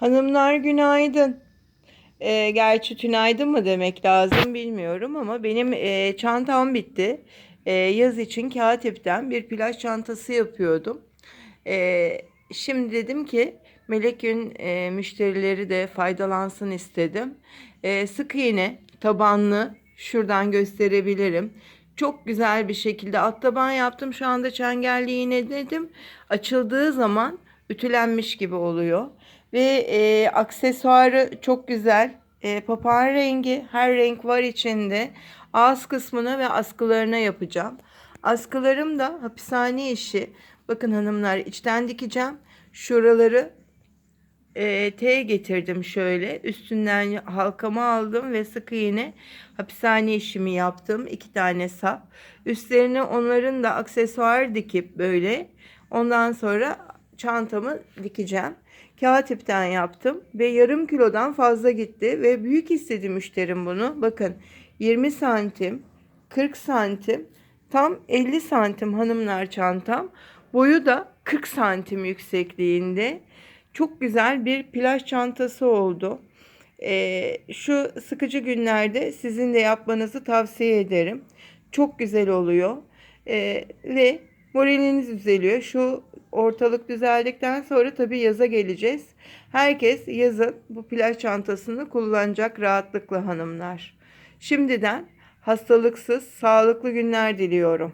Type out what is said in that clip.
Hanımlar günaydın. Ee, gerçi tünaydın mı demek lazım bilmiyorum ama benim e, çantam bitti. E, yaz için kağıt ipten bir plaj çantası yapıyordum. E, şimdi dedim ki Melek Gün e, müşterileri de faydalansın istedim. E, sık iğne tabanlı şuradan gösterebilirim. Çok güzel bir şekilde alt taban yaptım. Şu anda çengelli iğne dedim. Açıldığı zaman ütülenmiş gibi oluyor. Ve e, aksesuarı çok güzel. E, papağan rengi her renk var içinde. Ağız kısmına ve askılarına yapacağım. Askılarım da hapishane işi. Bakın hanımlar içten dikeceğim. Şuraları e, T getirdim şöyle. Üstünden halkamı aldım ve sık iğne hapishane işimi yaptım. iki tane sap. Üstlerine onların da aksesuar dikip böyle. Ondan sonra çantamı dikeceğim. Kağıt ipten yaptım ve yarım kilodan fazla gitti ve büyük istedi müşterim bunu. Bakın 20 santim, 40 santim, tam 50 santim hanımlar çantam. Boyu da 40 santim yüksekliğinde. Çok güzel bir plaj çantası oldu. Ee, şu sıkıcı günlerde sizin de yapmanızı tavsiye ederim. Çok güzel oluyor. Ee, ve moraliniz düzeliyor. Şu ortalık düzeldikten sonra tabii yaza geleceğiz. Herkes yazın bu plaj çantasını kullanacak rahatlıkla hanımlar. Şimdiden hastalıksız, sağlıklı günler diliyorum.